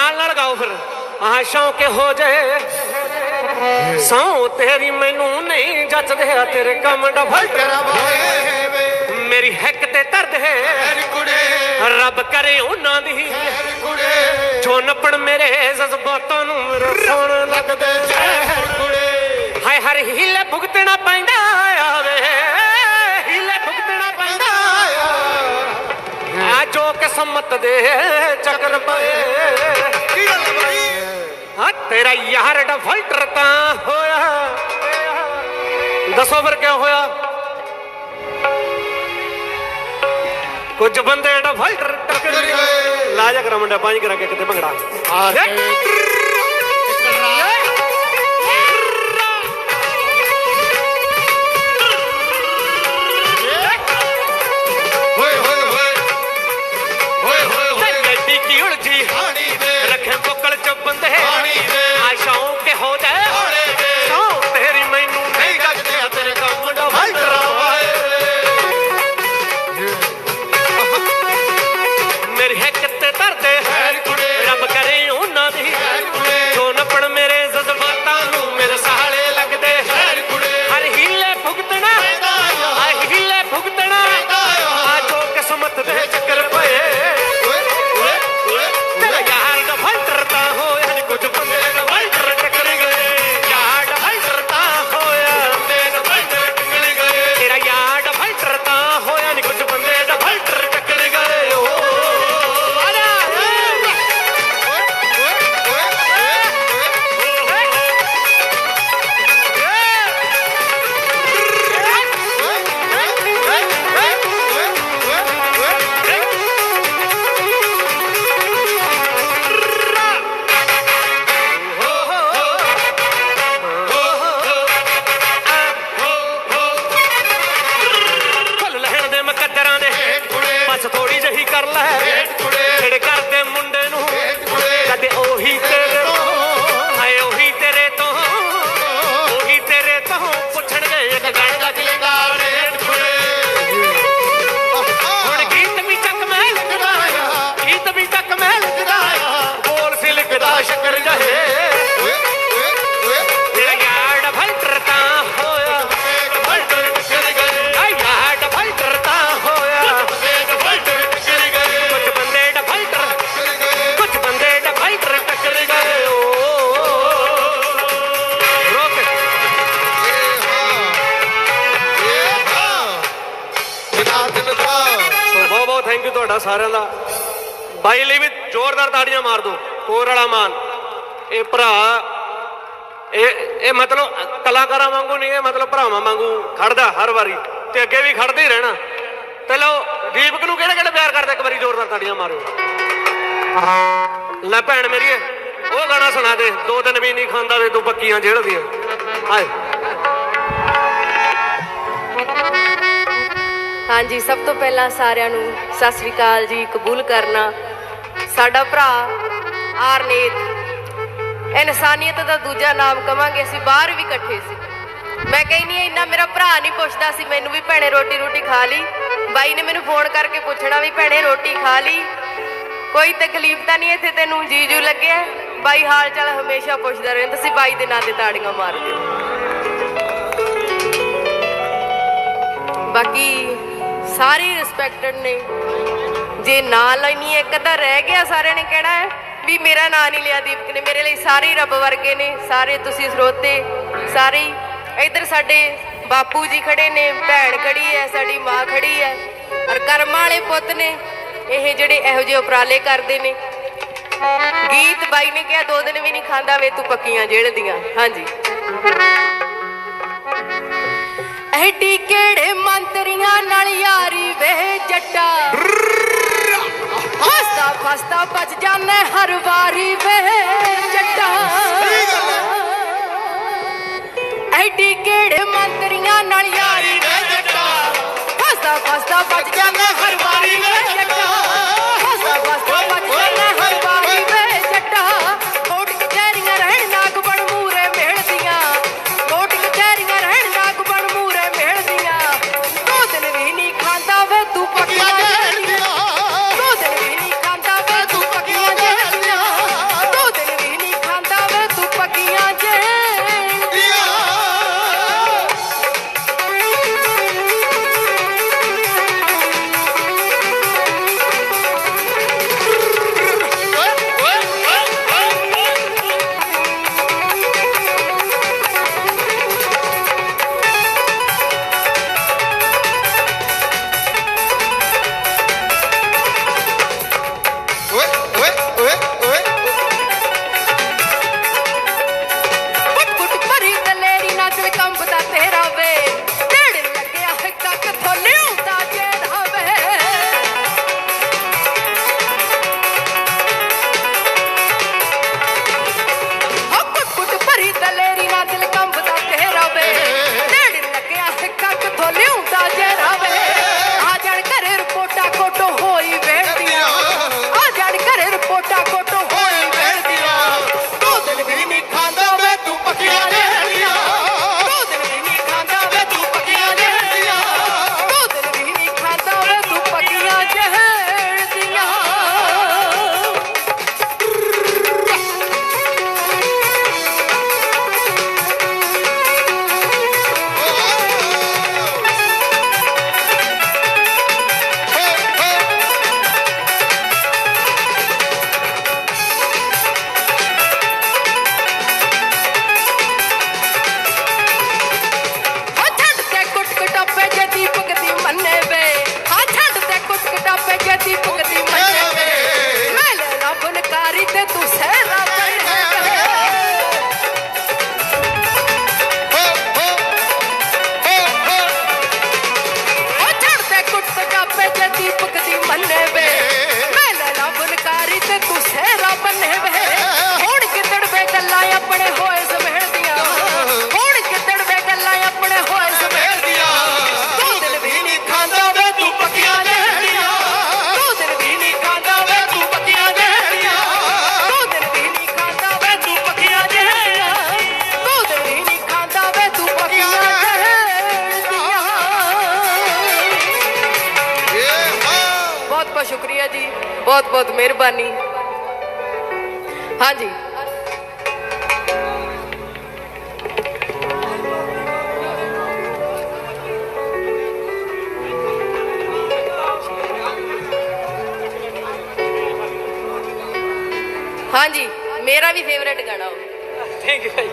ਨਾਲ ਨਾਲ ਗਾਓ ਫਿਰ। ਆਹ ਸ਼ੌਂਕ ਹੋ ਜਾਏ ਸੌ ਤੇਰੀ ਮੈਨੂੰ ਨਹੀਂ ਜੱਚਦੇ ਆ ਤੇਰੇ ਕੰਮ ਡਫਲ ਤੇਰਾ ਭਾਏ ਮੇਰੀ ਹਿੱਕ ਤੇ ਦਰਦ ਹੈ। ਰੱਬ ਕਰੇ ਉਹਨਾਂ ਦੀ। ਜੋ ਨੱਪਣ ਮੇਰੇ ਜਜ਼ਬਾਤਾਂ ਨੂੰ ਮੇਰੇ ਸੋਹਣ ਲੱਗਦੇ। ਹੈਰੀ ਹਾਏ, ਹਰ ਹੀਲੇ ਭੁਗਤਣਾ ਪੈਂਦਾ ਆਵੇ। ਹੀਲੇ ਭੁਗਤਣਾ ਪੈਂਦਾ ਆ ਜੋ ਕਿਸਮਤ ਦੇ ਚੱਕਰ ਪਏ। ਕੀ ਗੱਲ ਬਣੀ ਹਾਂ ਤੇਰਾ ਯਾਰ ਦਾ ਫਿਲਟਰ ਤਾਂ ਹੋਇਆ। ਦੱਸੋ ਫਿਰ ਕਿਉਂ ਹੋਇਆ? ਕੁਝ ਬੰਦੇ ਦਾ ਫਿਲਟਰ ਟੱਕਰ ਗਏ। ਲਾ ਜਾ ਕਰਾਂ ਮੁੰਡਾ ਪੰਜ ਕਰਾ ਕੇ ਕਿਤੇ ਭੰਗੜਾ। ਆ ਸਾਰਿਆਂ ਦਾ। ਬਾਈ ਲਈ ਵੀ ਜ਼ੋਰਦਾਰ ਤਾੜੀਆਂ ਮਾਰ ਦਿਓ ਕੋਰ ਵਾਲਾ ਮਾਨ। ਇਹ ਭਰਾ, ਇਹ ਇਹ ਮਤਲਬ ਕਲਾਕਾਰਾਂ ਵਾਂਗੂ ਨਹੀਂ, ਇਹ ਮਤਲਬ ਭਰਾਵਾਂ ਵਾਂਗੂ ਖੜਦਾ ਹਰ ਵਾਰੀ ਤੇ ਅੱਗੇ ਵੀ ਖੜਦੇ ਹੀ ਰਹਿਣਾ। ਤੇ ਲਓ, ਦੀਪਕ ਨੂੰ ਕਿਹੜੇ ਕਿਹੜੇ ਪਿਆਰ ਕਰਦਾ ਇੱਕ ਵਾਰੀ ਜ਼ੋਰਦਾਰ ਤਾੜੀਆਂ ਮਾਰਿਓ ਲੈ ਭੈਣ ਮੇਰੀਏ ਉਹ ਗਾਣਾ ਸੁਣਾ ਦੇ, ਦੋ ਦਿਨ ਵੀ ਨਹੀਂ ਖਾਂਦਾ ਵੇ ਤੂੰ ਪੱਕੀਆਂ ਜੇਲ੍ਹ ਦੀਆਂ। ਹਾਏ ਹਾਂਜੀ, ਸਭ ਤੋਂ ਪਹਿਲਾਂ ਸਾਰਿਆਂ ਨੂੰ ਸਤਿ ਸ੍ਰੀ ਅਕਾਲ ਜੀ, ਕਬੂਲ ਕਰਨਾ। ਸਾਡਾ ਭਰਾ ਆਰਨੇਤ, ਇਨਸਾਨੀਅਤ ਦਾ ਦੂਜਾ ਨਾਮ ਕਵਾਂਗੇ, ਅਸੀਂ ਬਾਹਰ ਵੀ ਇਕੱਠੇ ਸੀ। ਮੈਂ ਕਹਿੰਨੀ ਆ ਇੰਨਾ ਮੇਰਾ ਭਰਾ ਨਹੀਂ ਪੁੱਛਦਾ ਸੀ ਮੈਨੂੰ ਵੀ ਭੈਣੇ ਰੋਟੀ ਰੋਟੀ ਖਾ ਲਈ। ਬਾਈ ਨੇ ਮੈਨੂੰ ਫੋਨ ਕਰਕੇ ਪੁੱਛਣਾ ਵੀ, ਭੈਣੇ ਰੋਟੀ ਖਾ ਲਈ। ਕੋਈ ਤਕਲੀਫ ਤਾਂ ਨਹੀਂ ਇੱਥੇ ਤੈਨੂੰ, ਜੀਜੂ ਲੱਗਿਆ? ਬਾਈ ਹਾਲ ਚਾਲ ਹਮੇਸ਼ਾ ਪੁੱਛਦਾ ਰਹਿੰਦਾ ਸੀ, ਬਾਈ ਦੇ ਨਾਂ ਤੇ ਤਾੜੀਆਂ ਮਾਰਦੇ। ਬਾਕੀ ਸਾਰੇ ਰਿਸਪੈਕਟਡ ਨੇ। ਜੇ ਨਾਂ ਲੈਣੀ ਇੱਕ ਤਾਂ ਰਹਿ ਗਿਆ ਸਾਰਿਆਂ ਨੇ ਕਹਿਣਾ ਹੈ? ਵੀ ਮੇਰਾ ਨਾਂ ਨਹੀਂ ਲਿਆ ਦੀਪਕ ਨੇ, ਮੇਰੇ ਲਈ ਸਾਰੇ ਰੱਬ ਵਰਗੇ ਨੇ, ਸਾਰੇ ਤੁਸੀਂ ਸਰੋਤੇ, ਸਾਰੇ ਹੀ। ਇੱਧਰ ਸਾਡੇ ਬਾਪੂ ਜੀ ਖੜੇ ਨੇ, ਭੈਣ ਖੜੀ ਹੈ, ਸਾਡੀ ਮਾਂ ਖੜੀ ਹੈ, ਔਰ ਕਰਮਾਂ ਵਾਲੇ ਪੁੱਤ ਨੇ, ਇਹ ਜਿਹੜੇ ਇਹੋ ਜਿਹੇ ਉਪਰਾਲੇ ਕਰਦੇ ਨੇ। ਗੀਤ ਬਾਈ ਨੇ ਕਿਹਾ, ਦੋ ਦਿਨ ਵੀ ਨਹੀਂ ਖਾਂਦਾ ਵੇ, ਤੂੰ ਪੱਕੀਆਂ ਜੇਲ੍ਹ ਦੀਆਂ। ਹਾਂਜੀ। ਐਡੀ ਕਿਹੜੇ ਮੰਤਰੀਆਂ ਨਾਲ ਯਾਰੀ ਵੇ ਜੱਟਾ? ਹੱਸਦਾ ਫਸਦਾ ਬਚ ਜਾਣਾ ਹਰ ਵਾਰੀ ਵੇ ਜੱਟਾ। ਐਡੀ ਕਿਹੜੇ ਮੰਤਰੀਆਂ ਨਾਲ ਯਾਰੀ ਵੇ ਜੱਟਾ? ਹੱਸਦਾ ਫਸਦਾ ਬਚ ਜਾਣਾ ਹਰ ਵਾਰੀ ਵੇ ਜੱਟਾ। ਬਹੁਤ ਬਹੁਤ ਮਿਹਰਬਾਨੀ ਹਾਂਜੀ ਹਾਂਜੀ ਮੇਰਾ ਵੀ ਫੇਵਰੇਟ ਗਾਣਾ ਉਹ ਥੈਂਕ ਯੂ ਭਾਈ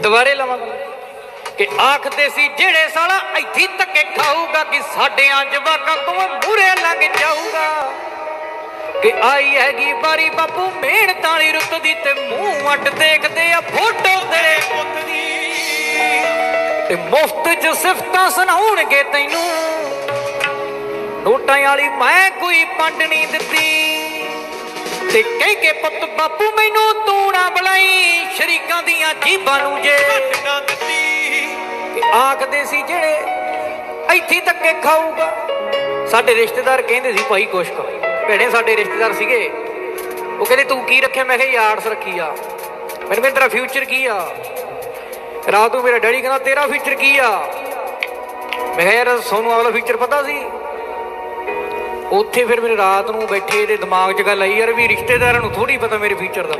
ਦੁਬਾਰੇ ਲਵਾਂਗਾ ਕਿ ਆਖਦੇ ਸੀ, ਜਿਹੜੇ ਸਾਲਾ ਇੱਥੇ ਧੱਕੇ ਖਾਊਗਾ ਕਿ ਸਾਡਿਆਂ ਜਵਾਕਾਂ ਤੋਂ ਮੂਰੇ ਲੰਘ ਜਾਊਗਾ। ਕਿ ਆਈ ਹੈਗੀ ਬਾਰੀ ਬਾਪੂ ਮਿਹਨਤ ਵਾਲੀ ਰੁੱਤ ਦੀ ਤੇ ਮੂੰਹ ਅੱਟ ਦੇਖਦੇ ਆ ਫੋਟੋ ਤੇਰੇ ਪੁੱਤ ਦੀ। ਤੇ ਮੁਫਤ ਚ ਸਿਫਤਾਂ ਸੁਣਾਉਣਗੇ ਤੈਨੂੰ। ਟੋਟਾਂ ਵਾਲੀ ਮੈਂ ਕੋਈ ਪੰਡ ਨਹੀਂ ਦਿੱਤੀ। ਤੇ ਕਹਿ ਕੇ ਪੁੱਤ ਬਾਪੂ ਮੈਨੂੰ ਤੂੰ ਨਾ ਬੁਲਾਈ, ਸ਼ਰੀਕਾਂ ਦੀਆਂ ਜੀਬਾਂ ਨੂੰ ਜੇ। ਦਿੱਤੀ। ਆਖਦੇ ਸੀ ਜਿਹੜੇ ਇੱਥੇ ਧੱਕੇ ਖਾਊਗਾ। ਸਾਡੇ ਰਿਸ਼ਤੇਦਾਰ ਕਹਿੰਦੇ ਸੀ, ਭਾਈ ਕੁਛ ਕਰ ਭੈਣੇ, ਸਾਡੇ ਰਿਸ਼ਤੇਦਾਰ ਸੀਗੇ। ਉਹ ਕਹਿੰਦੇ, ਤੂੰ ਕੀ ਰੱਖਿਆ? ਮੈਂ ਕਿਹਾ ਯਾਰਡਸ ਰੱਖੀ ਆ। ਮੈਨੂੰ ਕਹਿੰਦੇ, ਤੇਰਾ ਫਿਊਚਰ ਕੀ ਆ? ਰਾਤ ਨੂੰ ਮੇਰਾ ਡੈਡੀ ਕਹਿੰਦਾ, ਤੇਰਾ ਫਿਊਚਰ ਕੀ ਆ? ਮੈਂ ਕਿਹਾ, ਯਾਰ, ਸੋਨੂੰ ਆਵਲਾ ਫਿਊਚਰ ਪਤਾ ਸੀ? ਉੱਥੇ ਫਿਰ ਮੇਰੇ ਰਾਤ ਨੂੰ ਬੈਠੇ ਦੇ ਦਿਮਾਗ 'ਚ ਗੱਲ ਆਈ, ਯਾਰ, ਵੀ ਰਿਸ਼ਤੇਦਾਰਾਂ ਨੂੰ ਥੋੜੀ ਪਤਾ ਮੇਰੇ ਫਿਊਚਰ ਦਾ?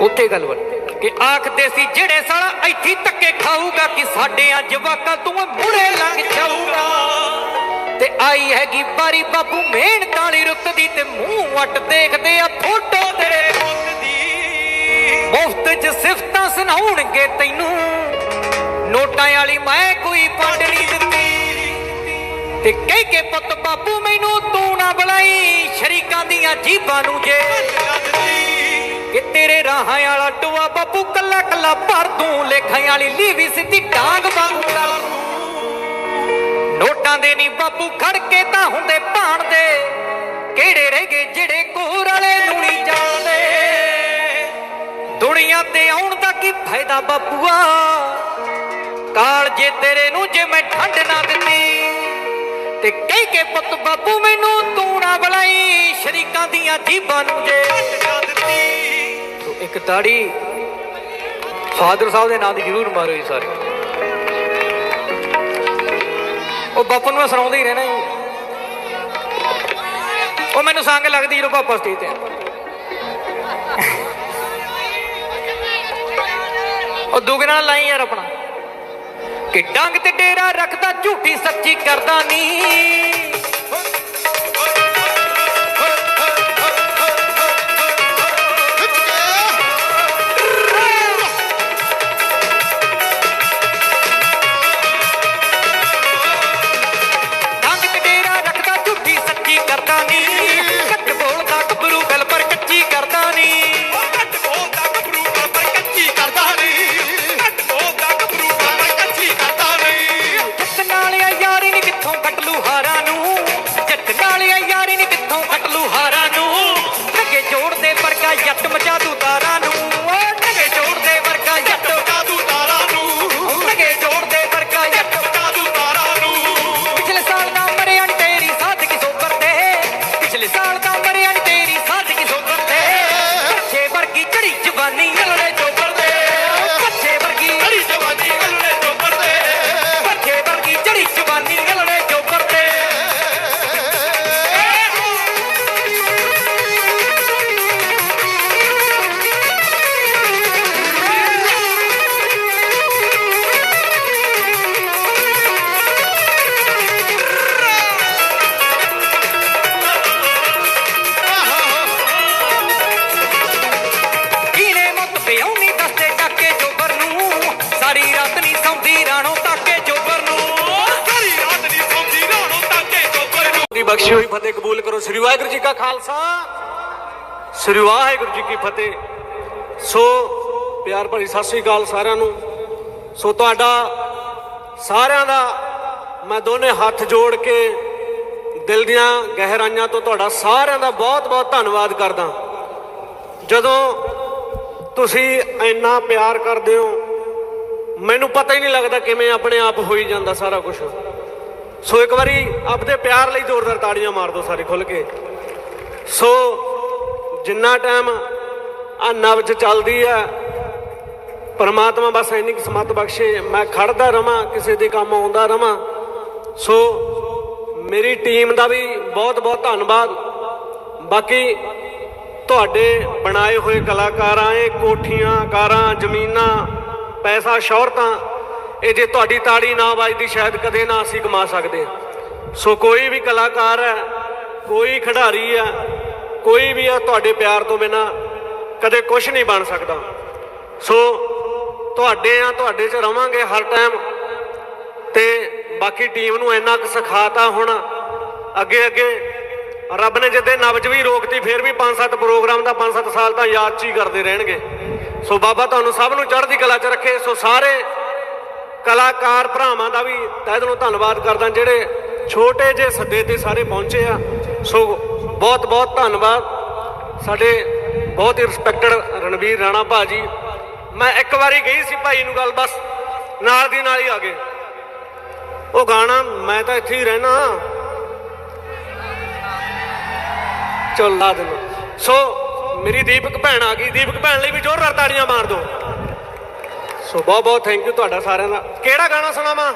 ਉੱਥੇ ਗੱਲ ਬਣੀ। ਕਿ ਆਖਦੇ ਸੀ ਜਿਹੜੇ ਸਾਲਾ ਇੱਥੇ ਧੱਕੇ ਖਾਊਗਾ ਕਿ ਸਾਡੇ ਆ ਜਵਾਕਾਂ ਤੂੰ ਮੁੜੇ ਲੰਘ ਜਾਊਗਾ। ਤੇ ਆਈ ਹੈਗੀ ਬਾਰੀ ਬਾਪੂ ਮਿਹਨਤ ਵਾਲੀ ਰੁੱਤ ਦੀ ਤੇ ਮੂੰਹ ਵੱਟ ਦੇਖਦੇ ਆ ਫੋਟੋ ਤੇਰੇ ਪੁੱਤ ਦੀ। ਮੁਫਤ 'ਚ ਸਿਫਤਾਂ ਸੁਣਾਉਣਗੇ ਤੈਨੂੰ। ਨੋਟਾਂ ਵਾਲੀ ਮੈਂ ਕੋਈ ਪੰਡ ਨਹੀਂ ਦਿੱਤੀ। ਤੇ ਕਹਿ ਕੇ ਪੁੱਤ ਬਾਪੂ ਮੈਨੂੰ ਤੂੰ ਨਾ ਬੁਲਾਈ, ਸ਼ਰੀਕਾਂ ਦੀਆਂ ਜੀਬਾਂ ਨੂੰ ਜੇ ਕਿ ਤੇਰੇ ਰਾਹਾਂ ਵਾਲਾ ਟੂਆ ਬਾਪੂ ਕੱਲਾ ਕੱਲਾ ਭਰ ਦੂੰ, ਲੇਖਾਂ ਵਾਲੀ ਲੀਵੀ ਸਿੱਧੀ ਡਾਂਗ ਵਾਂਗੂ। ਕਰ ਨੋਟਾਂ ਦੇ ਨਹੀਂ ਬਾਪੂ ਖੜ ਕੇ ਤਾਂ ਹੁੰਦੇ ਭਾਣ ਦੇ ਕਿਹੜੇ ਰਹਿ ਗਏ ਜਿਹੜੇ ਕੋਰ ਵਾਲੇ ਨੂੰ ਨਹੀਂ ਜਾਣਦੇ? ਦੁਨੀਆ ਤੇ ਆਉਣ ਦਾ ਕੀ ਫਾਇਦਾ ਬਾਪੂਆ? ਕਾਲ ਜੇ ਤੇਰੇ ਨੂੰ ਜੇ ਮੈਂ ਠੰਡ ਨਾ ਦਿੱਤੀ, ਤੇ ਕਹਿ ਕੇ ਪੁੱਤ ਬਾਪੂ ਮੈਨੂੰ ਤੂੰ ਨਾ ਬੁਲਾਈ, ਸ਼ਰੀਕਾਂ ਦੀਆਂ ਜੀਬਾਂ ਨੂੰ ਜੇ ਇੱਕ ਤਾੜੀ ਫਾਦਰ ਸਾਹਿਬ ਦੇ ਨਾਂ ਦੀ ਜ਼ਰੂਰ ਮਾਰੋ ਜੀ ਸਾਰੇ। ਉਹ ਬਾਪੂ ਨੂੰ ਮੈਂ ਹੀ ਰਹਿਣਾ ਜੀ। ਉਹ ਮੈਨੂੰ ਸੰਗ ਲੱਗਦੀ ਜਦੋਂ ਪਾਪਾ ਸਟੇਜ ਤੇ ਉਹ ਦੂਗੇ ਨਾਲ ਲਾਈ ਯਾਰ ਆਪਣਾ। ਕਿ ਡੰਗ ਤੇ ਡੇਰਾ ਰੱਖਦਾ, ਝੂਠੀ ਸੱਚੀ ਕਰਦਾ ਨਹੀਂ ਬਖਸ਼ੀ ਹੋਈ ਫਤਿਹ ਕਬੂਲ ਕਰੋ। ਸ੍ਰੀ ਵਾਹਿਗੁਰੂ ਜੀ ਕਾ ਖਾਲਸਾ। ਸ੍ਰੀ ਵਾਹਿਗੁਰੂ ਜੀ ਕੀ ਫਤਿਹ। ਸੋ ਪਿਆਰ ਭਰੀ ਸਤਿ ਸ੍ਰੀ ਅਕਾਲ ਸਾਰਿਆਂ ਨੂੰ। ਸੋ ਤੁਹਾਡਾ ਸਾਰਿਆਂ ਦਾ ਮੈਂ ਦੋਨੇ ਹੱਥ ਜੋੜ ਕੇ ਦਿਲ ਦੀਆਂ ਗਹਿਰਾਈਆਂ ਤੋਂ ਤੁਹਾਡਾ ਸਾਰਿਆਂ ਦਾ ਬਹੁਤ-ਬਹੁਤ ਧੰਨਵਾਦ ਕਰਦਾ। ਜਦੋਂ ਤੁਸੀਂ ਇੰਨਾ ਪਿਆਰ ਕਰਦੇ ਹੋ, ਮੈਨੂੰ ਪਤਾ ਹੀ ਨਹੀਂ ਲੱਗਦਾ ਕਿਵੇਂ ਆਪਣੇ ਆਪ ਹੋਈ ਜਾਂਦਾ ਸਾਰਾ ਕੁਝ ਸੋ ਇੱਕ ਵਾਰੀ ਆਪਦੇ ਪਿਆਰ ਲਈ ਜ਼ੋਰਦਾਰ ਤਾੜੀਆਂ ਮਾਰ ਦਿਓ ਸਾਰੇ ਖੁੱਲ ਕੇ। ਸੋ ਜਿੰਨਾ ਟਾਈਮ ਆ ਨਬਜ ਚੱਲਦੀ ਆ ਪਰਮਾਤਮਾ ਬਸ ਇੰਨੀ ਕੁ ਸਮਤ ਬਖਸ਼ੇ, ਮੈਂ ਖੜਦਾ ਰਵਾਂ, ਕਿਸੇ ਦੇ ਕੰਮ ਆਉਂਦਾ ਰਵਾਂ। ਸੋ ਮੇਰੀ ਟੀਮ ਦਾ ਵੀ ਬਹੁਤ ਬਹੁਤ ਧੰਨਵਾਦ। ਬਾਕੀ ਤੁਹਾਡੇ ਬਣਾਏ ਹੋਏ ਕਲਾਕਾਰਾਂ ਏ ਕੋਠੀਆਂ, ਕਾਰਾਂ, ਜ਼ਮੀਨਾਂ, ਪੈਸਾ, ਸ਼ੌਹਰਤਾਂ ਇਹ ਜੇ ਤੁਹਾਡੀ ਤਾੜੀ ਨਾ ਵੱਜਦੀ, ਸ਼ਾਇਦ ਕਦੇ ਨਾ ਅਸੀਂ ਕਮਾ ਸਕਦੇ। ਸੋ ਕੋਈ ਵੀ ਕਲਾਕਾਰ ਹੈ, ਕੋਈ ਖਿਡਾਰੀ ਹੈ, ਕੋਈ ਵੀ ਹੈ ਤੁਹਾਡੇ ਪਿਆਰ ਤੋਂ ਬਿਨਾ ਕਦੇ ਕੁਝ ਨਹੀਂ ਬਣ ਸਕਦਾ। ਸੋ ਤੁਹਾਡੇ ਆ, ਤੁਹਾਡੇ 'ਚ ਰਵਾਂਗੇ ਹਰ ਟਾਈਮ ਤੇ ਬਾਕੀ ਟੀਮ ਨੂੰ ਇੰਨਾ ਕੁ ਸਿਖਾਤਾ ਹੁਣ ਅੱਗੇ ਅੱਗੇ। ਰੱਬ ਨੇ ਜਿੱਦੇ ਨਬਜ ਵੀ ਰੋਕਤੀ, ਫਿਰ ਵੀ 5-7 ਪ੍ਰੋਗਰਾਮ ਦਾ 5-7 ਸਾਲ ਤਾਂ ਯਾਦ 'ਚ ਹੀ ਕਰਦੇ ਰਹਿਣਗੇ। ਸੋ ਬਾਬਾ ਤੁਹਾਨੂੰ ਸਭ ਨੂੰ ਚੜ੍ਹਦੀ ਕਲਾ 'ਚ ਰੱਖੇ। ਸੋ ਸਾਰੇ ਕਲਾਕਾਰ ਭਰਾਵਾਂ ਦਾ ਵੀ ਤਹਿ ਦਿਲੋਂ ਧੰਨਵਾਦ ਕਰਦਾ, ਜਿਹੜੇ ਛੋਟੇ ਜਿਹੇ ਸੱਦੇ ਤੇ ਸਾਰੇ ਪਹੁੰਚੇ ਆ। ਸੋ ਬਹੁਤ ਬਹੁਤ ਧੰਨਵਾਦ। ਸਾਡੇ ਬਹੁਤ ਹੀ ਰਿਸਪੈਕਟਡ ਰਣਵੀਰ ਰਾਣਾ ਭਾਜੀ। ਮੈਂ ਇੱਕ ਵਾਰੀ ਗਈ ਸੀ ਭਾਈ ਨੂੰ ਗੱਲ, ਬਸ ਨਾਲ ਦੀ ਨਾਲ ਹੀ ਆ ਗਏ। ਉਹ ਗਾਣਾ ਮੈਂ ਤਾਂ ਇੱਥੇ ਹੀ ਰਹਿਣਾ। ਚੱਲ ਲਾ ਦੇਣਾ ਸੋ ਮੇਰੀ ਦੀਪਕ ਭੈਣ ਆ ਗਈ। ਦੀਪਕ ਭੈਣ ਲਈ ਵੀ ਜ਼ੋਰਦਾਰ ਤਾੜੀਆਂ ਮਾਰ ਦਿਓ। ਸੋ ਬਹੁਤ ਬਹੁਤ ਥੈਂਕ ਯੂ ਤੁਹਾਡਾ ਸਾਰਿਆਂ ਦਾ ਕਿਹੜਾ ਗਾਣਾ ਸੁਣਾਵਾਂ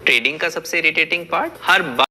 ट्रेडिंग का सबसे इरिटेटिंग पार्ट हर बार